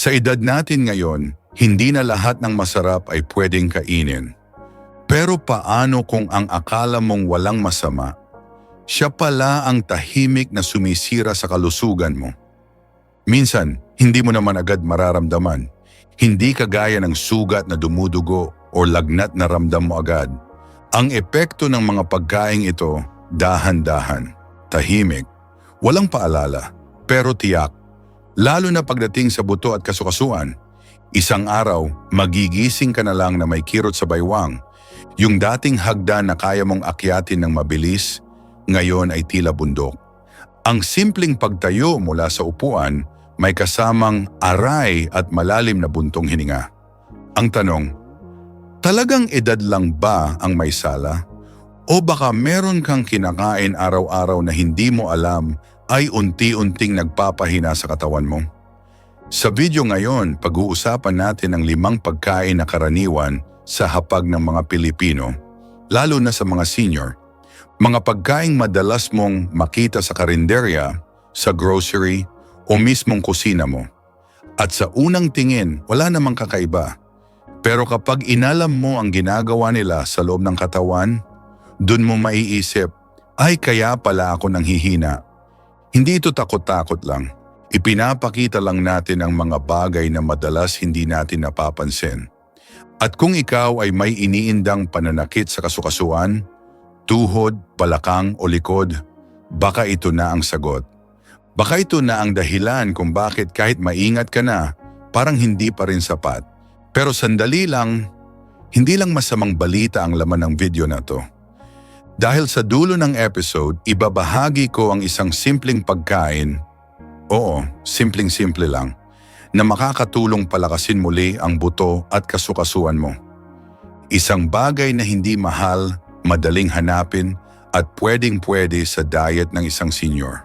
Sa edad natin ngayon, hindi na lahat ng masarap ay pwedeng kainin. Pero paano kung ang akala mong walang masama, siya pala ang tahimik na sumisira sa kalusugan mo? Minsan, hindi mo naman agad mararamdaman. Hindi kagaya ng sugat na dumudugo o lagnat na ramdam mo agad. Ang epekto ng mga pagkaing ito, dahan-dahan, tahimik, walang paalala, pero tiyak. Lalo na pagdating sa buto at kasukasuan, isang araw, magigising ka na lang na may kirot sa baywang. Yung dating hagdan na kaya mong akyatin ng mabilis, ngayon ay tila bundok. Ang simpleng pagtayo mula sa upuan may kasamang aray at malalim na buntong hininga. Ang tanong, talagang edad lang ba ang may sala? O baka meron kang kinakain araw-araw na hindi mo alam ay unti-unting nagpapahina sa katawan mo? Sa video ngayon, pag-uusapan natin ang limang pagkain na karaniwan sa hapag ng mga Pilipino, lalo na sa mga senior. Mga pagkaing madalas mong makita sa karinderya, sa grocery, o mismong kusina mo. At sa unang tingin, wala namang kakaiba. Pero kapag inalam mo ang ginagawa nila sa loob ng katawan, dun mo maiisip, ay kaya pala ako nang hihina. Hindi ito takot-takot lang. Ipinapakita lang natin ang mga bagay na madalas hindi natin napapansin. At kung ikaw ay may iniindang pananakit sa kasukasuan, tuhod, palakang o likod, baka ito na ang sagot. Baka ito na ang dahilan kung bakit kahit maingat ka na, parang hindi pa rin sapat. Pero sandali lang, hindi lang masamang balita ang laman ng video na to. Dahil sa dulo ng episode, ibabahagi ko ang isang simpleng pagkain, oo, simpleng-simple lang, na makakatulong palakasin muli ang buto at kasukasuan mo. Isang bagay na hindi mahal, madaling hanapin, at pwedeng-pwede sa diet ng isang senior.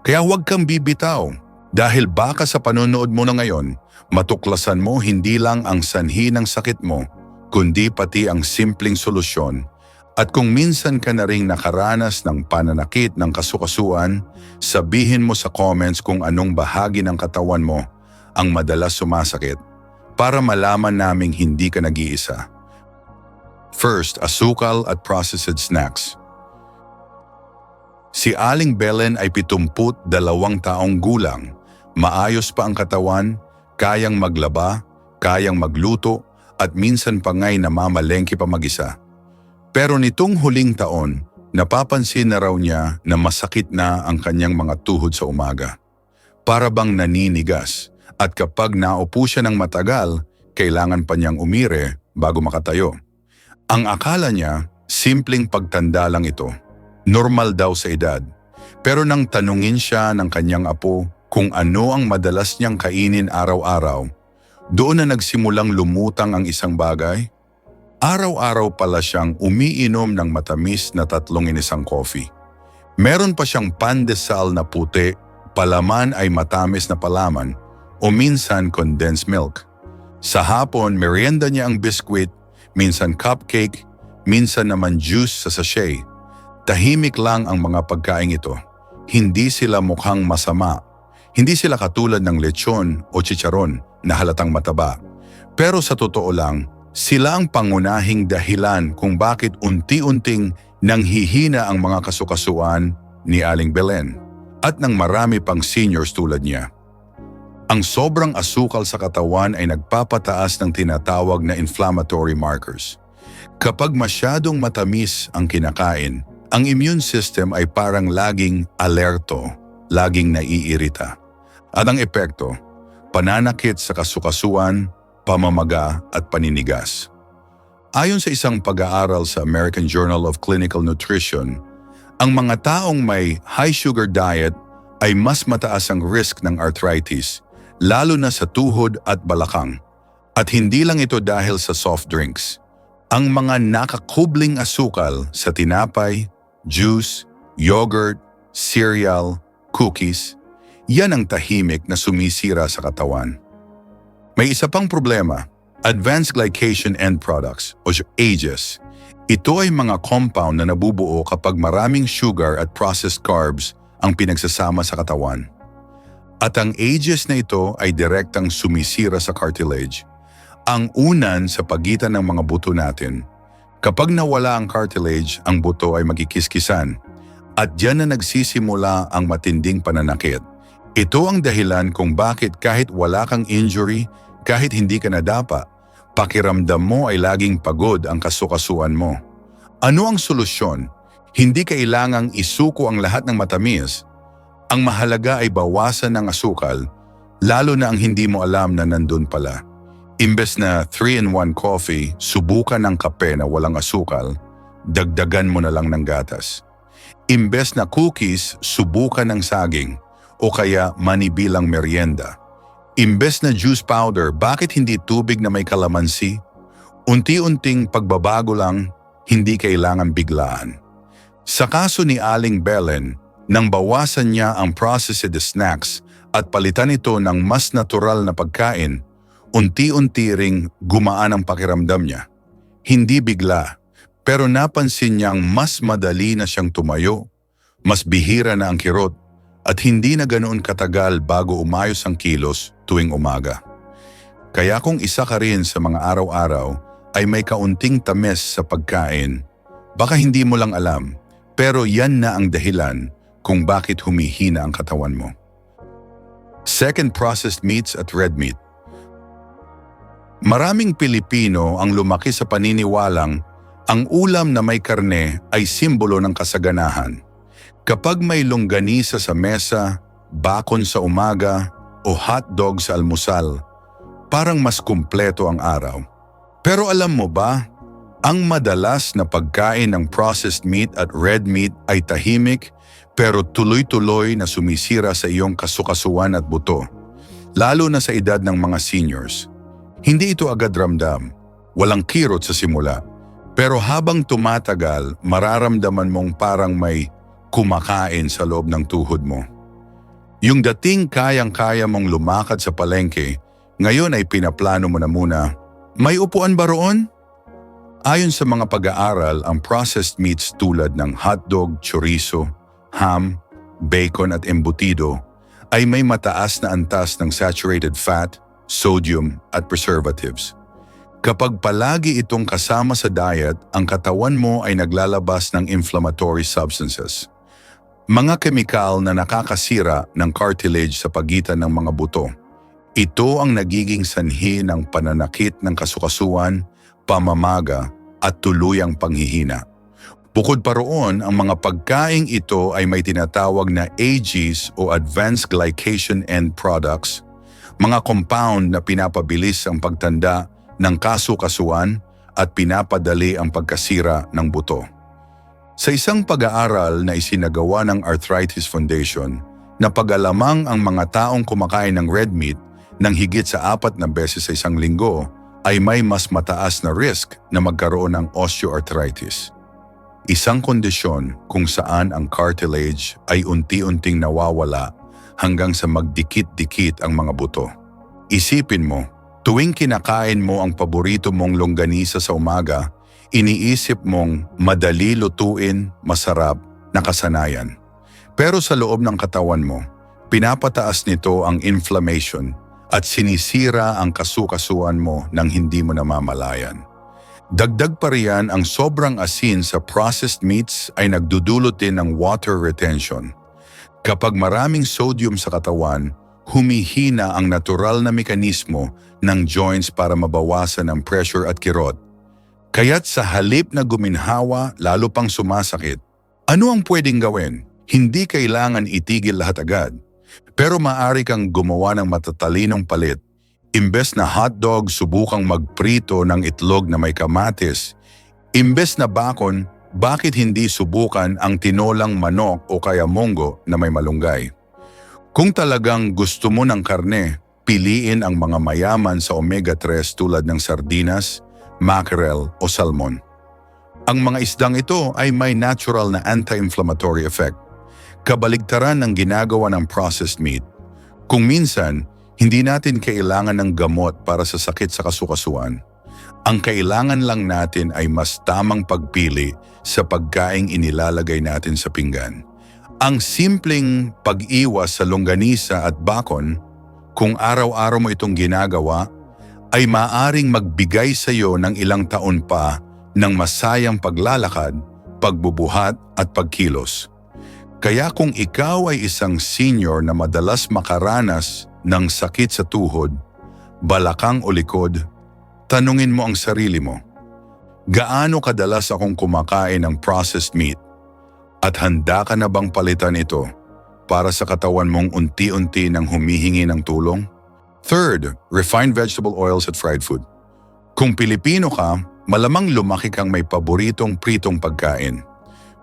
Kaya huwag kang bibitaw dahil baka sa panonood mo na ngayon, matuklasan mo hindi lang ang sanhi ng sakit mo, kundi pati ang simpleng solusyon. At kung minsan ka na ring nakaranas ng pananakit ng kasukasuan, sabihin mo sa comments kung anong bahagi ng katawan mo ang madalas sumasakit para malaman naming hindi ka nag-iisa. First, asukal at processed snacks. Si Aling Belen ay 72 taong gulang. Maayos pa ang katawan, kayang maglaba, kayang magluto, at minsan pa nga'y namamalengke pa mag-isa. Pero nitong huling taon, napapansin na raw niya na masakit na ang kanyang mga tuhod sa umaga. Para bang naninigas at kapag naupo siya ng matagal, kailangan pa niyang umire bago makatayo. Ang akala niya, simpleng pagtanda lang ito. Normal daw sa edad. Pero nang tanungin siya ng kanyang apo kung ano ang madalas niyang kainin araw-araw, doon na nagsimulang lumutang ang isang bagay. Araw-araw pala siyang umiinom ng matamis na tatlong inisang coffee. Meron pa siyang pandesal na puti, palaman ay matamis na palaman, o minsan condensed milk. Sa hapon, merienda niya ang biskwit, minsan cupcake, minsan naman juice sa sachet. Tahimik lang ang mga pagkain ito. Hindi sila mukhang masama. Hindi sila katulad ng lechon o chicharon na halatang mataba. Pero sa totoo lang, sila ang pangunahing dahilan kung bakit unti-unting nanghihina ang mga kasukasuan ni Aling Belen at ng marami pang seniors tulad niya. Ang sobrang asukal sa katawan ay nagpapataas ng tinatawag na inflammatory markers. Kapag masyadong matamis ang kinakain, ang immune system ay parang laging alerto, laging naiirita. At ang epekto, pananakit sa kasukasuan, pamamaga at paninigas. Ayon sa isang pag-aaral sa American Journal of Clinical Nutrition, ang mga taong may high sugar diet ay mas mataas ang risk ng arthritis, lalo na sa tuhod at balakang. At hindi lang ito dahil sa soft drinks. Ang mga nakakubling asukal sa tinapay, juice, yogurt, cereal, cookies, yan ang tahimik na sumisira sa katawan. May isa pang problema, advanced glycation end products o AGEs. Ito ay mga compound na nabubuo kapag maraming sugar at processed carbs ang pinagsasama sa katawan. At ang ages na ito ay direktang sumisira sa cartilage. Ang unan sa pagitan ng mga buto natin. Kapag nawala ang cartilage, ang buto ay magkikiskisan. At diyan na nagsisimula ang matinding pananakit. Ito ang dahilan kung bakit kahit wala kang injury, kahit hindi ka nadapa, pakiramdam mo ay laging pagod ang kasukasuan mo. Ano ang solusyon? Hindi kailangang isuko ang lahat ng matamis. Ang mahalaga ay bawasan ng asukal, lalo na ang hindi mo alam na nandun pala. Imbes na 3-in-1 coffee, subukan ng kape na walang asukal, dagdagan mo na lang ng gatas. Imbes na cookies, subukan ng saging o kaya manibilang merienda. Imbes na juice powder, bakit hindi tubig na may kalamansi? Unti-unting pagbabago lang, hindi kailangan biglaan. Sa kaso ni Aling Belen, nang bawasan niya ang processed snacks at palitan ito ng mas natural na pagkain, unti-unti ring gumaan ang pakiramdam niya. Hindi bigla, pero napansin niyang mas madali na siyang tumayo, mas bihira na ang kirot, at hindi na ganoon katagal bago umayos ang kilos tuwing umaga. Kaya kung isa ka rin sa mga araw-araw ay may kaunting tamis sa pagkain, baka hindi mo lang alam, pero yan na ang dahilan kung bakit humihina ang katawan mo. Second, processed meats at red meat. Maraming Pilipino ang lumaki sa paniniwalang ang ulam na may karne ay simbolo ng kasaganahan. Kapag may longganisa sa mesa, bakon sa umaga, o hotdog sa almusal, parang mas kumpleto ang araw. Pero alam mo ba, ang madalas na pagkain ng processed meat at red meat ay tahimik pero tuloy-tuloy na sumisira sa iyong kasukasuan at buto, lalo na sa edad ng mga seniors. Hindi ito agad ramdam, walang kirot sa simula, pero habang tumatagal, mararamdaman mong parang may kumakain sa loob ng tuhod mo. Yung dating kayang-kaya mong lumakad sa palengke, ngayon ay pinaplano mo na muna, may upuan ba roon? Ayon sa mga pag-aaral, ang processed meats tulad ng hotdog, chorizo, ham, bacon at embutido ay may mataas na antas ng saturated fat, sodium at preservatives. Kapag palagi itong kasama sa diet, ang katawan mo ay naglalabas ng inflammatory substances. Mga kemikal na nakakasira ng cartilage sa pagitan ng mga buto. Ito ang nagiging sanhi ng pananakit ng kasukasuan, pamamaga at tuluyang panghihina. Bukod pa roon, ang mga pagkaing ito ay may tinatawag na AGs o Advanced Glycation End Products, mga compound na pinapabilis ang pagtanda ng kasukasuan at pinapadali ang pagkasira ng buto. Sa isang pag-aaral na isinagawa ng Arthritis Foundation, napagalamang ang mga taong kumakain ng red meat ng higit sa apat na beses sa isang linggo ay may mas mataas na risk na magkaroon ng osteoarthritis. Isang kondisyon kung saan ang cartilage ay unti-unting nawawala hanggang sa magdikit-dikit ang mga buto. Isipin mo, tuwing kinakain mo ang paborito mong longganisa sa umaga, iniisip mong madali lutuin, masarap, nakasanayan. Pero sa loob ng katawan mo, pinapataas nito ang inflammation at sinisira ang kasukasuan mo nang hindi mo namamalayan. Dagdag pa riyan ang sobrang asin sa processed meats ay nagdudulot din ng water retention. Kapag maraming sodium sa katawan, humihina ang natural na mekanismo ng joints para mabawasan ang pressure at kirot Kaya't sa halip na guminhawa, lalo pang sumasakit. Ano ang pwedeng gawin? Hindi kailangan itigil lahat agad. Pero maari kang gumawa ng matatalinong palit. Imbes na hotdog, subukang magprito ng itlog na may kamatis. Imbes na bakon, bakit hindi subukan ang tinolang manok o kaya monggo na may malunggay? Kung talagang gusto mo ng karne, piliin ang mga mayaman sa omega-3 tulad ng sardinas, mackerel o salmon. Ang mga isdang ito ay may natural na anti-inflammatory effect. Kabaligtaran ng ginagawa ng processed meat. Kung minsan, hindi natin kailangan ng gamot para sa sakit sa kasukasuan. Ang kailangan lang natin ay mas tamang pagpili sa pagkaing inilalagay natin sa pinggan. Ang simpleng pag-iwas sa longganisa at bakon, kung araw-araw mo itong ginagawa, ay maaring magbigay sa iyo ng ilang taon pa ng masayang paglalakad, pagbubuhat at pagkilos. Kaya kung ikaw ay isang senior na madalas makaranas ng sakit sa tuhod, balakang o likod, tanungin mo ang sarili mo, gaano kadalas akong kumakain ng processed meat? At handa ka na bang palitan ito para sa katawan mong unti-unti nang humihingi ng tulong? Third, refined vegetable oils at fried food. Kung Pilipino ka, malamang lumaki kang may paboritong pritong pagkain.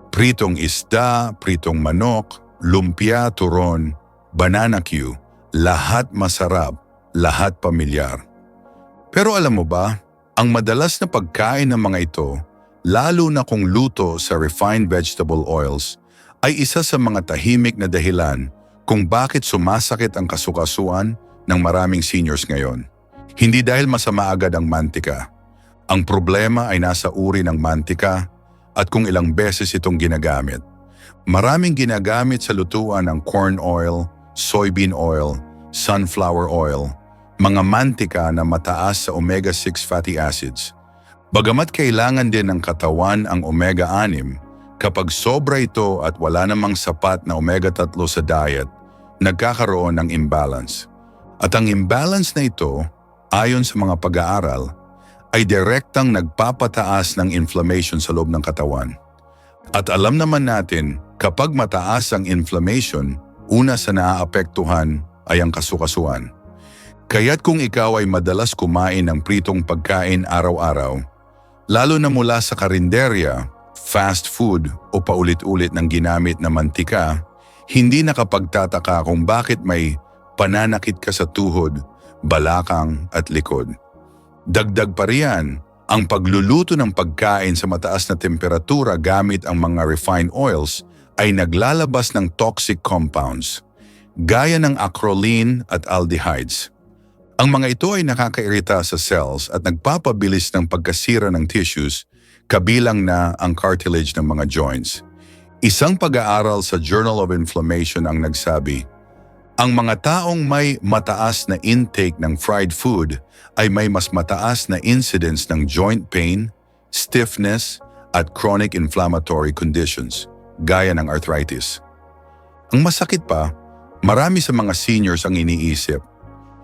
Pritong isda, pritong manok, lumpia, turon, banana Q, lahat masarap, lahat pamilyar. Pero alam mo ba, ang madalas na pagkain ng mga ito, lalo na kung luto sa refined vegetable oils, ay isa sa mga tahimik na dahilan kung bakit sumasakit ang kasukasuan ng maraming seniors ngayon. Hindi dahil masama agad ang mantika. Ang problema ay nasa uri ng mantika at kung ilang beses itong ginagamit. Maraming ginagamit sa lutuan ng corn oil, soybean oil, sunflower oil, mga mantika na mataas sa omega-6 fatty acids. Bagamat kailangan din ng katawan ang omega-6, kapag sobra ito at wala namang sapat na omega-3 sa diet, nagkakaroon ng imbalance. At ang imbalance na ito, ayon sa mga pag-aaral, ay direktang nagpapataas ng inflammation sa loob ng katawan. At alam naman natin, kapag mataas ang inflammation, una sa naaapektuhan ay ang kasukasuan. Kaya't kung ikaw ay madalas kumain ng pritong pagkain araw-araw, lalo na mula sa karinderya, fast food o paulit-ulit ng ginamit na mantika, hindi nakapagtataka kung bakit may pananakit ka sa tuhod, balakang at likod. Dagdag pa riyan, ang pagluluto ng pagkain sa mataas na temperatura gamit ang mga refined oils ay naglalabas ng toxic compounds, gaya ng acrolein at aldehydes. Ang mga ito ay nakakairita sa cells at nagpapabilis ng pagkasira ng tissues, kabilang na ang cartilage ng mga joints. Isang pag-aaral sa Journal of Inflammation ang nagsabi, ang mga taong may mataas na intake ng fried food ay may mas mataas na incidence ng joint pain, stiffness, at chronic inflammatory conditions, gaya ng arthritis. Ang masakit pa, marami sa mga seniors ang iniisip,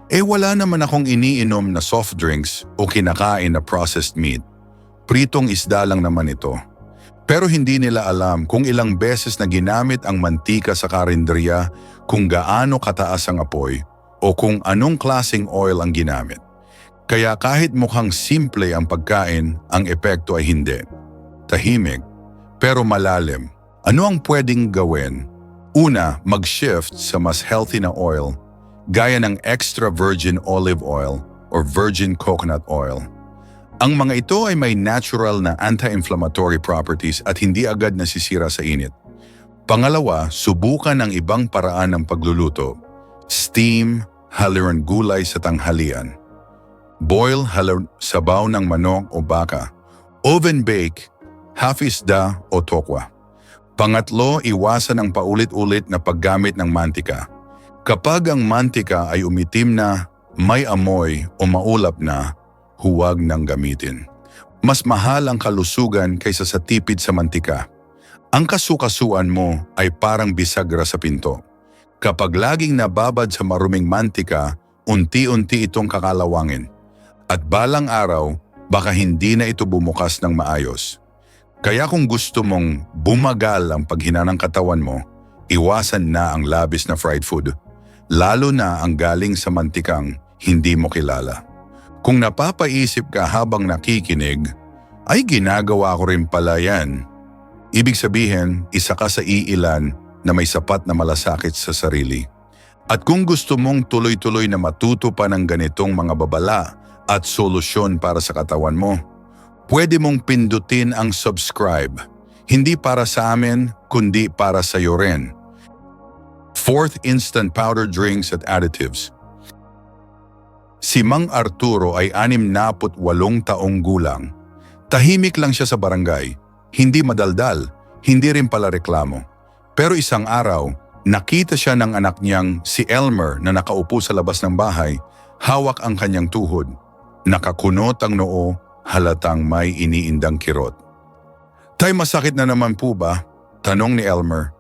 eh wala naman akong iniinom na soft drinks o kinakain na processed meat. Pritong isda lang naman ito. Pero hindi nila alam kung ilang beses na ginamit ang mantika sa karinderiya, kung gaano kataas ang apoy, o kung anong klasing oil ang ginamit. Kaya kahit mukhang simple ang pagkain, ang epekto ay hindi. Tahimik, pero malalim. Ano ang pwedeng gawin? Una, mag-shift sa mas healthy na oil, gaya ng extra virgin olive oil or virgin coconut oil. Ang mga ito ay may natural na anti-inflammatory properties at hindi agad nasisira sa init. Pangalawa, subukan ang ibang paraan ng pagluluto. Steam, haliran gulay sa tanghalian. Boil haliran sabaw ng manok o baka. Oven bake, half isda o tokwa. Pangatlo, iwasan ang paulit-ulit na paggamit ng mantika. Kapag ang mantika ay umitim na, may amoy o maulap na, huwag nang gamitin. Mas mahal ang kalusugan kaysa sa tipid sa mantika. Ang kasukasuan mo ay parang bisagra sa pinto. Kapag laging nababad sa maruming mantika, unti-unti itong kakalawangin. At balang araw, baka hindi na ito bumukas ng maayos. Kaya kung gusto mong bumagal ang paghina ng katawan mo, iwasan na ang labis na fried food, lalo na ang galing sa mantikang hindi mo kilala. Kung napapaisip ka habang nakikinig, ay ginagawa ko rin pala yan. Ibig sabihin, isa ka sa iilan na may sapat na malasakit sa sarili. At kung gusto mong tuloy-tuloy na matuto pa ng ganitong mga babala at solusyon para sa katawan mo, pwede mong pindutin ang subscribe. Hindi para sa amin, kundi para sa iyo rin. Fourth instant powder drinks at additives. Si Mang Arturo ay 68 taong gulang. Tahimik lang siya sa barangay, hindi madaldal, hindi rin pala reklamo. Pero isang araw, nakita siya ng anak niyang si Elmer na nakaupo sa labas ng bahay, hawak ang kanyang tuhod. Nakakunot ang noo, halatang may iniindang kirot. Tay masakit na naman po ba? Tanong ni Elmer.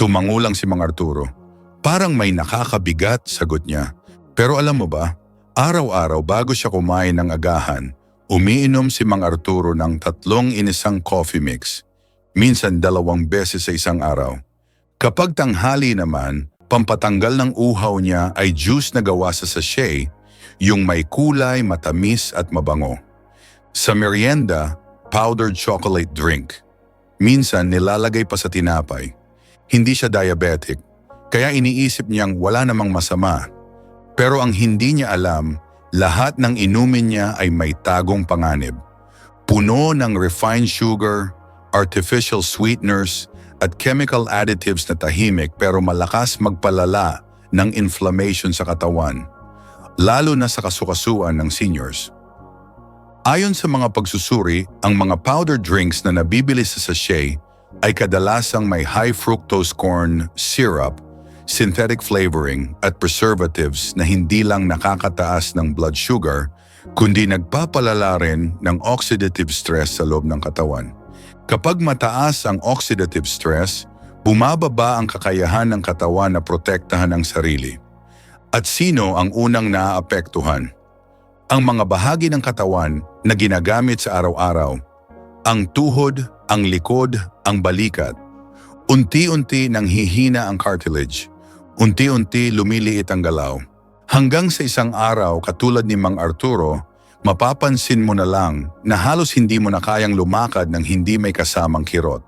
Tumangulang si Mang Arturo. Parang may nakakabigat, sagot niya. Pero alam mo ba, araw-araw bago siya kumain ng agahan, umiinom si Mang Arturo ng tatlong inisang coffee mix. Minsan dalawang beses sa isang araw. Kapag tanghali naman, pampatanggal ng uhaw niya ay juice na gawa sa sachet, yung may kulay, matamis at mabango. Sa merienda, powdered chocolate drink. Minsan nilalagay pa sa tinapay. Hindi siya diabetic, kaya iniisip niyang wala namang masama. Pero ang hindi niya alam, lahat ng inumin niya ay may tagong panganib. Puno ng refined sugar, artificial sweeteners, at chemical additives na tahimik pero malakas magpalala ng inflammation sa katawan, lalo na sa kasukasuan ng seniors. Ayon sa mga pagsusuri, ang mga powder drinks na nabibili sa sachet ay kadalasang may high fructose corn syrup, synthetic flavoring at preservatives na hindi lang nakakataas ng blood sugar, kundi nagpapalala rin ng oxidative stress sa loob ng katawan. Kapag mataas ang oxidative stress, bumababa ang kakayahan ng katawan na protektahan ang sarili. At sino ang unang naaapektuhan? Ang mga bahagi ng katawan na ginagamit sa araw-araw. Ang tuhod, ang likod, ang balikat. Unti-unti nang hihina ang cartilage. Unti-unti lumiliit ang galaw. Hanggang sa isang araw katulad ni Mang Arturo, mapapansin mo na lang na halos hindi mo na kayang lumakad ng hindi may kasamang kirot.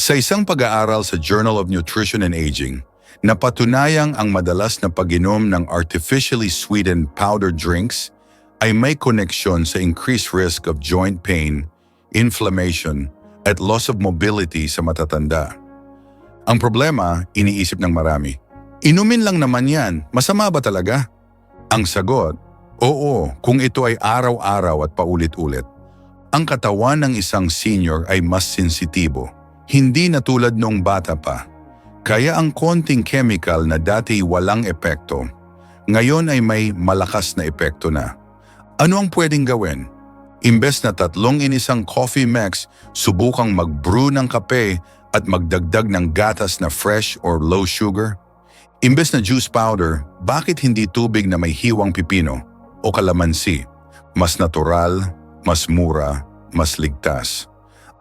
Sa isang pag-aaral sa Journal of Nutrition and Aging, napatunayang ang madalas na pag-inom ng artificially sweetened powdered drinks ay may koneksyon sa increased risk of joint pain, inflammation, at loss of mobility sa matatanda. Ang problema, iniisip ng marami, inumin lang naman yan, masama ba talaga? Ang sagot, oo, kung ito ay araw-araw at paulit-ulit. Ang katawan ng isang senior ay mas sensitibo, hindi na tulad noong bata pa. Kaya ang konting chemical na dati walang epekto, ngayon ay may malakas na epekto na. Ano ang pwedeng gawin? Imbes na tatlong inisang coffee mix, subukang mag-brew ng kape at magdagdag ng gatas na fresh or low sugar? Imbes na juice powder, bakit hindi tubig na may hiwang pipino o kalamansi? Mas natural, mas mura, mas ligtas.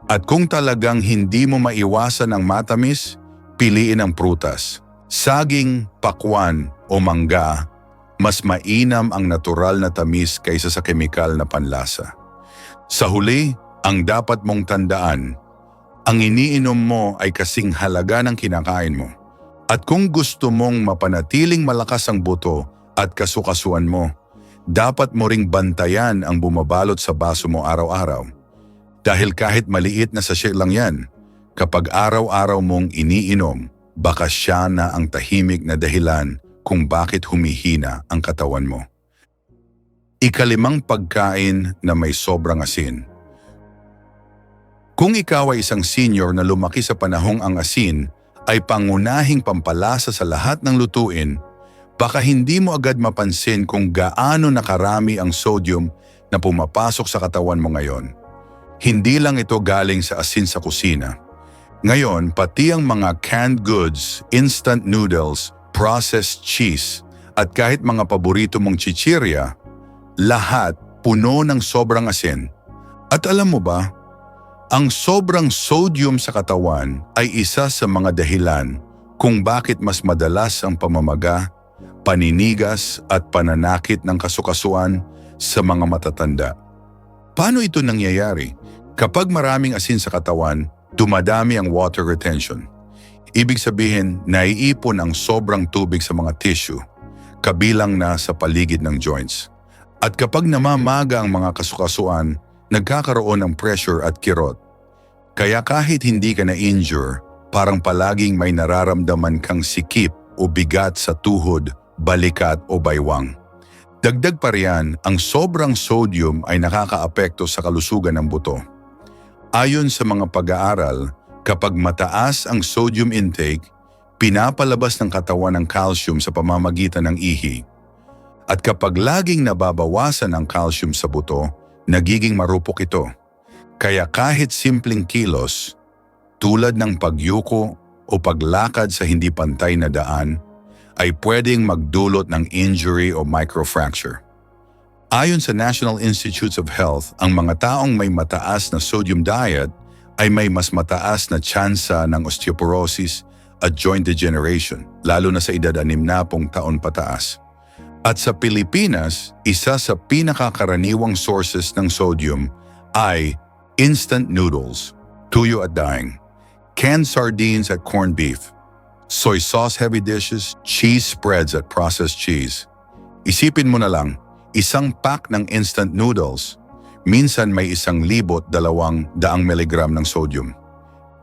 At kung talagang hindi mo maiwasan ang matamis, piliin ang prutas. Saging, pakwan o mangga mas mainam ang natural na tamis kaysa sa kemikal na panlasa. Sa huli, ang dapat mong tandaan, ang iniinom mo ay kasing halaga ng kinakain mo. At kung gusto mong mapanatiling malakas ang buto at kasukasuan mo, dapat mo ring bantayan ang bumabalot sa baso mo araw-araw. Dahil kahit maliit na sachet lang yan, kapag araw-araw mong iniinom, baka siya na ang tahimik na dahilan kung bakit humihina ang katawan mo. Ikalimang pagkain na may sobrang asin. Kung ikaw ay isang senior na lumaki sa panahong ang asin ay pangunahing pampalasa sa lahat ng lutuin, baka hindi mo agad mapansin kung gaano nakarami ang sodium na pumapasok sa katawan mo ngayon. Hindi lang ito galing sa asin sa kusina. Ngayon, pati ang mga canned goods, instant noodles, processed cheese, at kahit mga paborito mong chichirya, lahat puno ng sobrang asin. At alam mo ba, ang sobrang sodium sa katawan ay isa sa mga dahilan kung bakit mas madalas ang pamamaga, paninigas at pananakit ng kasukasuan sa mga matatanda. Paano ito nangyayari? Kapag maraming asin sa katawan, dumadami ang water retention. Ibig sabihin, naiipon ang sobrang tubig sa mga tissue, kabilang na sa paligid ng joints. At kapag namamaga ang mga kasukasuan, nagkakaroon ng pressure at kirot. Kaya kahit hindi ka na-injure, parang palaging may nararamdaman kang sikip o bigat sa tuhod, balikat o baywang. Dagdag pa riyan, ang sobrang sodium ay nakakaapekto sa kalusugan ng buto. Ayon sa mga pag-aaral, Kapag mataas ang sodium intake, pinapalabas ng katawan ng calcium sa pamamagitan ng ihi. At kapag laging nababawasan ang calcium sa buto, nagiging marupok ito. Kaya kahit simpleng kilos, tulad ng pagyuko o paglakad sa hindi pantay na daan, ay pwedeng magdulot ng injury o microfracture. Ayon sa National Institutes of Health, ang mga taong may mataas na sodium diet ay may mas mataas na tsansa ng osteoporosis at joint degeneration, lalo na sa edad 60 taon pataas. At sa Pilipinas, isa sa pinakakaraniwang sources ng sodium ay instant noodles, tuyo at daing, canned sardines at corned beef, soy sauce heavy dishes, cheese spreads at processed cheese. Isipin mo na lang, isang pack ng instant noodles, minsan may isang libot dalawang daang miligram ng sodium.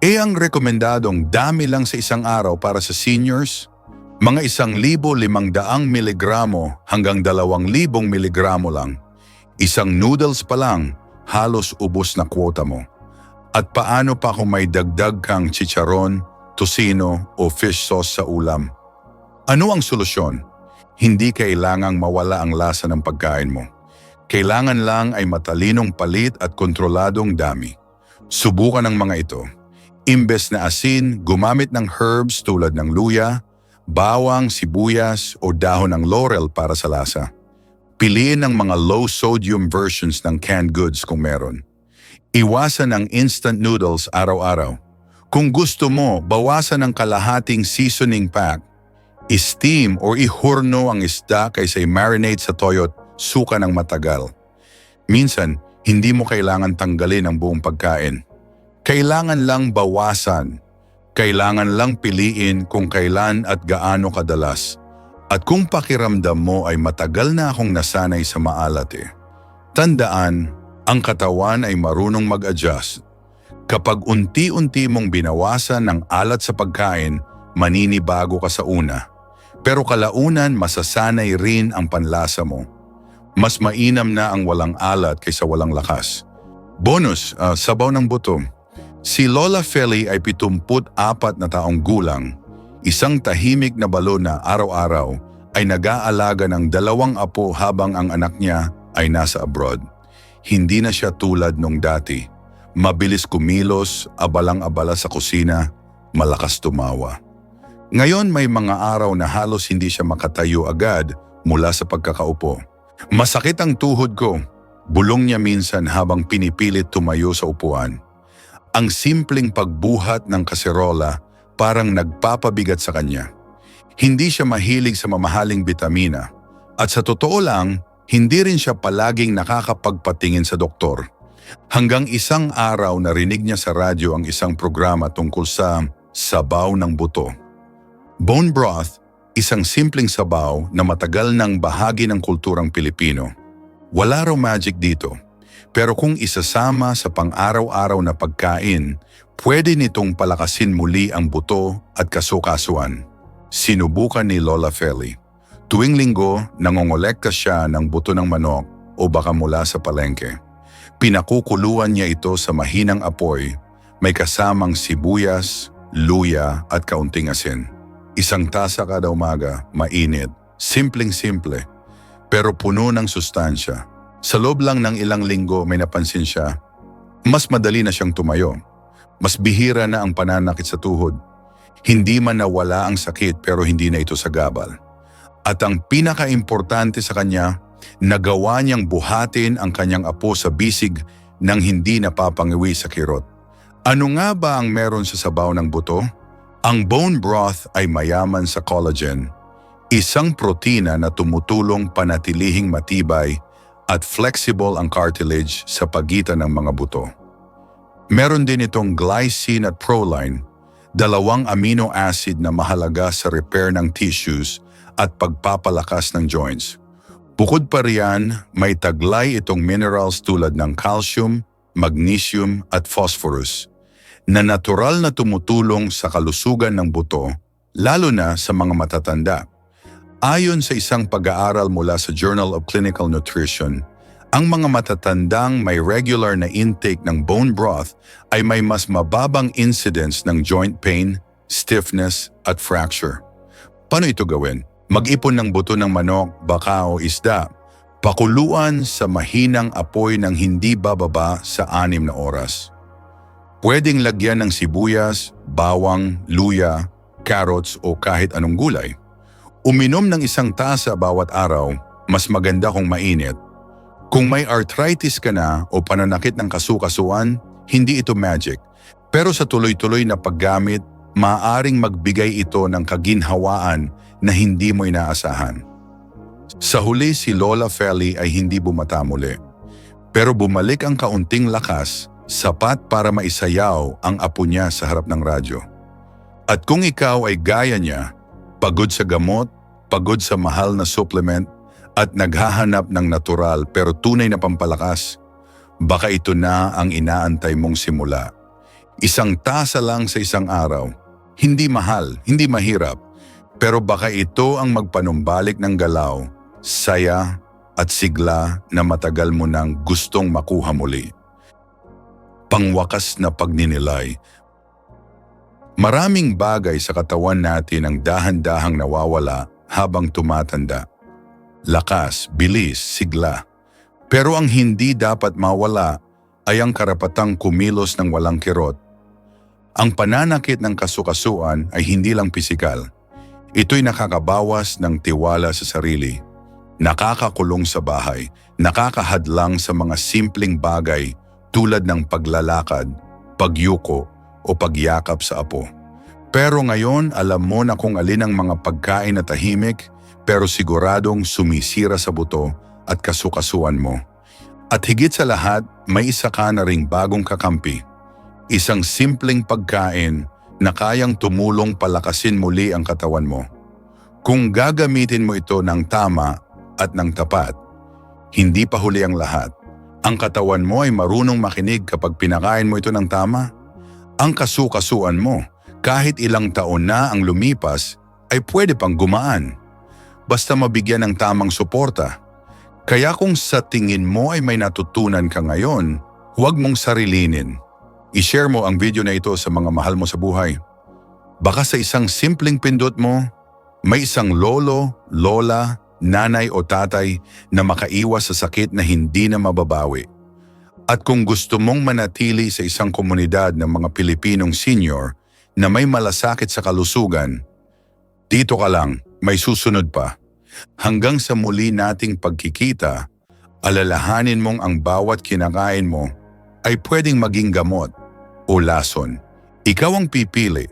E ang rekomendadong dami lang sa isang araw para sa seniors, mga isang libo limang daang miligramo hanggang dalawang libong miligramo lang. Isang noodles pa lang, halos ubos na kwota mo. At paano pa kung may dagdag kang chicharon, tosino o fish sauce sa ulam? Ano ang solusyon? Hindi kailangang mawala ang lasa ng pagkain mo. Kailangan lang ay matalinong palit at kontroladong dami. Subukan ang mga ito. Imbes na asin, gumamit ng herbs tulad ng luya, bawang, sibuyas o dahon ng laurel para sa lasa. Piliin ang mga low-sodium versions ng canned goods kung meron. Iwasan ang instant noodles araw-araw. Kung gusto mo, bawasan ang kalahating seasoning pack. I-steam or ihurno ang isda kaysa i-marinate sa toyo at suka ng matagal. Minsan, hindi mo kailangan tanggalin ang buong pagkain. Kailangan lang bawasan. Kailangan lang piliin kung kailan at gaano kadalas. At kung pakiramdam mo ay matagal na akong nasanay sa maalat eh. Tandaan, ang katawan ay marunong mag-adjust. Kapag unti-unti mong binawasan ng alat sa pagkain, maninibago ka sa una. Pero kalaunan masasanay rin ang panlasa mo. Mas mainam na ang walang alat kaysa walang lakas. Bonus, ah, sabaw ng buto. Si Lola Feli ay 74 na taong gulang. Isang tahimik na balo na araw-araw ay nag-aalaga ng dalawang apo habang ang anak niya ay nasa abroad. Hindi na siya tulad nung dati. Mabilis kumilos, abalang-abala sa kusina, malakas tumawa. Ngayon may mga araw na halos hindi siya makatayo agad mula sa pagkakaupo. Masakit ang tuhod ko. Bulong niya minsan habang pinipilit tumayo sa upuan. Ang simpleng pagbuhat ng kaserola parang nagpapabigat sa kanya. Hindi siya mahilig sa mamahaling bitamina. At sa totoo lang, hindi rin siya palaging nakakapagpatingin sa doktor. Hanggang isang araw narinig niya sa radyo ang isang programa tungkol sa sabaw ng buto. Bone broth, isang simpleng sabaw na matagal ng bahagi ng kulturang Pilipino. Wala raw magic dito, pero kung isasama sa pang-araw-araw na pagkain, pwede nitong palakasin muli ang buto at kasukasuan. Sinubukan ni Lola Feli. Tuwing linggo, nangongolekta siya ng buto ng manok o baka mula sa palengke. Pinakukuluan niya ito sa mahinang apoy, may kasamang sibuyas, luya at kaunting asin. Isang tasa kada umaga, mainit, simpleng-simple, pero puno ng sustansya. Sa loob lang ng ilang linggo may napansin siya, mas madali na siyang tumayo. Mas bihira na ang pananakit sa tuhod. Hindi man nawala ang sakit pero hindi na ito sagabal. At ang pinaka-importante sa kanya, nagawa niyang buhatin ang kanyang apo sa bisig nang hindi napapangiwi sa kirot. Ano nga ba ang meron sa sabaw ng buto? Ang bone broth ay mayaman sa collagen, isang protina na tumutulong panatilihing matibay at flexible ang cartilage sa pagitan ng mga buto. Meron din itong glycine at proline, dalawang amino acid na mahalaga sa repair ng tissues at pagpapalakas ng joints. Bukod pa riyan, may taglay itong minerals tulad ng calcium, magnesium at phosphorus na natural na tumutulong sa kalusugan ng buto, lalo na sa mga matatanda. Ayon sa isang pag-aaral mula sa Journal of Clinical Nutrition, Ang mga matatandang may regular na intake ng bone broth ay may mas mababang incidence ng joint pain, stiffness at fracture. Paano ito gawin? Mag-ipon ng buto ng manok, baka o isda. Pakuluan sa mahinang apoy ng hindi bababa sa anim na oras. Pwedeng lagyan ng sibuyas, bawang, luya, carrots o kahit anong gulay. Uminom ng isang tasa bawat araw, mas maganda kung mainit. Kung may arthritis ka na o pananakit ng kasukasuan, hindi ito magic. Pero sa tuloy-tuloy na paggamit, maaaring magbigay ito ng kaginhawaan na hindi mo inaasahan. Sa huli si Lola Feli ay hindi bumata muli. Pero bumalik ang kaunting lakas, sapat para maisayaw ang apo niya sa harap ng radyo. At kung ikaw ay gaya niya, pagod sa gamot, pagod sa mahal na supplement, at naghahanap ng natural pero tunay na pampalakas, baka ito na ang inaantay mong simula. Isang tasa lang sa isang araw, hindi mahal, hindi mahirap, pero baka ito ang magpanumbalik ng galaw, saya at sigla na matagal mo nang gustong makuha muli. Pangwakas na pagninilay. Maraming bagay sa katawan natin ang dahan-dahang nawawala habang tumatanda. Lakas, bilis, sigla. Pero ang hindi dapat mawala ay ang karapatang kumilos ng walang kirot. Ang pananakit ng kasukasuan ay hindi lang pisikal. Ito'y nakakabawas ng tiwala sa sarili. Nakakakulong sa bahay, nakakahadlang sa mga simpleng bagay tulad ng paglalakad, pagyuko o pagyakap sa apo. Pero ngayon alam mo na kung alin ang mga pagkain na tahimik pero siguradong sumisira sa buto at kasukasuan mo. At higit sa lahat, may isa ka na ring bagong kakampi. Isang simpleng pagkain na kayang tumulong palakasin muli ang katawan mo. Kung gagamitin mo ito ng tama at ng tapat, hindi pa huli ang lahat. Ang katawan mo ay marunong makinig kapag pinakain mo ito ng tama. Ang kasukasuan mo, kahit ilang taon na ang lumipas, ay pwede pang gumaan. Basta mabigyan ng tamang suporta. Kaya kung sa tingin mo ay may natutunan ka ngayon, huwag mong sarilinin. I-share mo ang video na ito sa mga mahal mo sa buhay. Baka sa isang simpleng pindot mo, may isang lolo, lola, nanay o tatay na makaiwas sa sakit na hindi na mababawi. At kung gusto mong manatili sa isang komunidad ng mga Pilipinong senior na may malasakit sa kalusugan, dito ka lang, may susunod pa. Hanggang sa muli nating pagkikita, alalahanin mong ang bawat kinakain mo ay pwedeng maging gamot o lason. Ikaw ang pipili.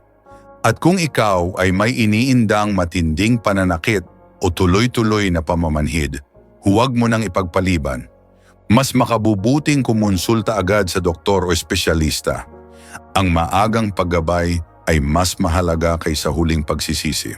At kung ikaw ay may iniindang matinding pananakit o tuloy-tuloy na pamamanhid, huwag mo nang ipagpaliban. Mas makabubuting kumonsulta agad sa doktor o espesyalista. Ang maagang paggabay ay mas mahalaga kaysa huling pagsisisi.